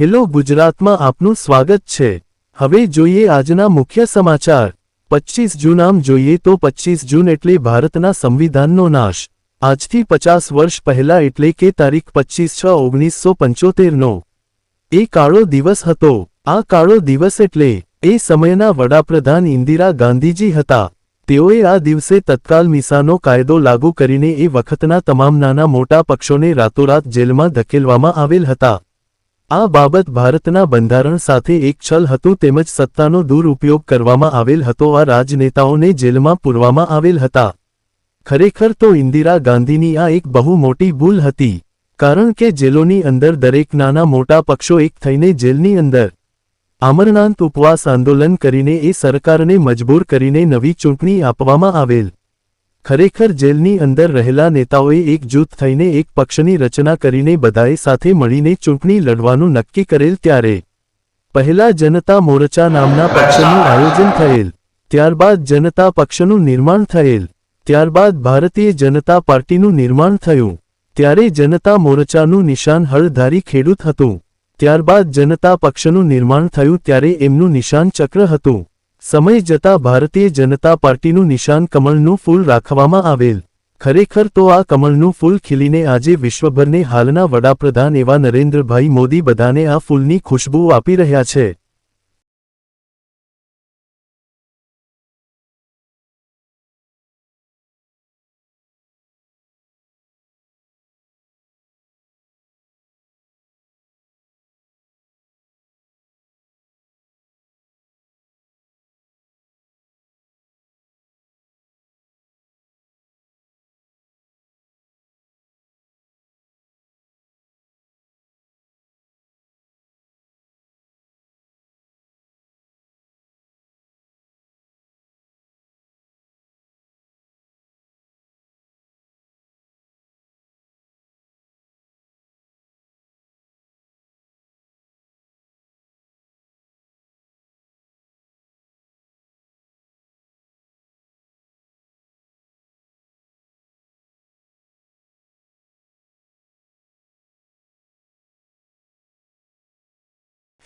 Hello ગુજરાતમાં આપનું સ્વાગત છે. હવે જોઈએ આજના મુખ્ય સમાચાર. પચ્ચીસ જૂન આમ જોઈએ તો પચ્ચીસ જૂન એટલે ભારતના સંવિધાનનો નાશ. આજથી પચાસ વર્ષ પહેલા એટલે કે તારીખ પચ્ચીસ છ ઓગણીસો પંચોતેરનો. એ કાળો દિવસ હતો. આ કાળો દિવસ એટલે એ સમયના વડાપ્રધાન ઇન્દિરા ગાંધીજી હતા. તેઓએ આ દિવસે તત્કાલ મિસાનો કાયદો લાગુ કરીને એ વખતના તમામ નાના મોટા પક્ષોને રાતોરાત જેલમાં ધકેલવામાં આવેલ હતા. આ બાબત ભારતના બંધારણ સાથે એક છલ હતું તેમજ સત્તાનો દુરુપયોગ કરવામાં આવેલ હતો. આ રાજનેતાઓને જેલમાં પૂરવામાં આવેલ હતા. ખરેખર તો ઇન્દિરા ગાંધીની આ એક બહુ મોટી ભૂલ હતી. કારણ કે જેલોની અંદર દરેક નાના મોટા પક્ષો એક થઈને જેલની અંદર આમરણાંત ઉપવાસ આંદોલન કરીને એ સરકારને મજબૂર કરીને નવી ચૂંટણી આપવામાં આવેલ. ખરેખર જેલની અંદર રહેલા નેતાઓએ એક જૂથ થઈને એક પક્ષની રચના કરીને બધાએ સાથે મળીને ચૂંટણી લડવાનું નક્કી કરેલ ત્યારે પહેલા જનતા મોરચા નામના પક્ષનું આયોજન થયેલ, ત્યારબાદ જનતા પક્ષનું નિર્માણ થયેલ, ત્યારબાદ ભારતીય જનતા પાર્ટીનું નિર્માણ થયું. ત્યારે જનતા મોરચાનું નિશાન હળધારી ખેડૂત હતું. ત્યારબાદ જનતા પક્ષનું નિર્માણ થયું ત્યારે એમનું નિશાન ચક્ર હતું. સમય જતા ભારતીય જનતા પાર્ટીનું નિશાન કમળનું ફૂલ રાખવામાં આવેલ. ખરેખર તો આ કમળનું ફૂલ ખીલીને આજે વિશ્વભરને હાલના વડાપ્રધાન એવા નરેન્દ્રભાઈ મોદી બધાને આ ફૂલની ખુશ્બુ આપી રહ્યા છે.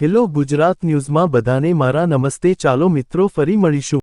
હેલો ગુજરાત ન્યૂઝમાં બધાને મારા નમસ્તે ચાલો મિત્રો ફરી મળીશું.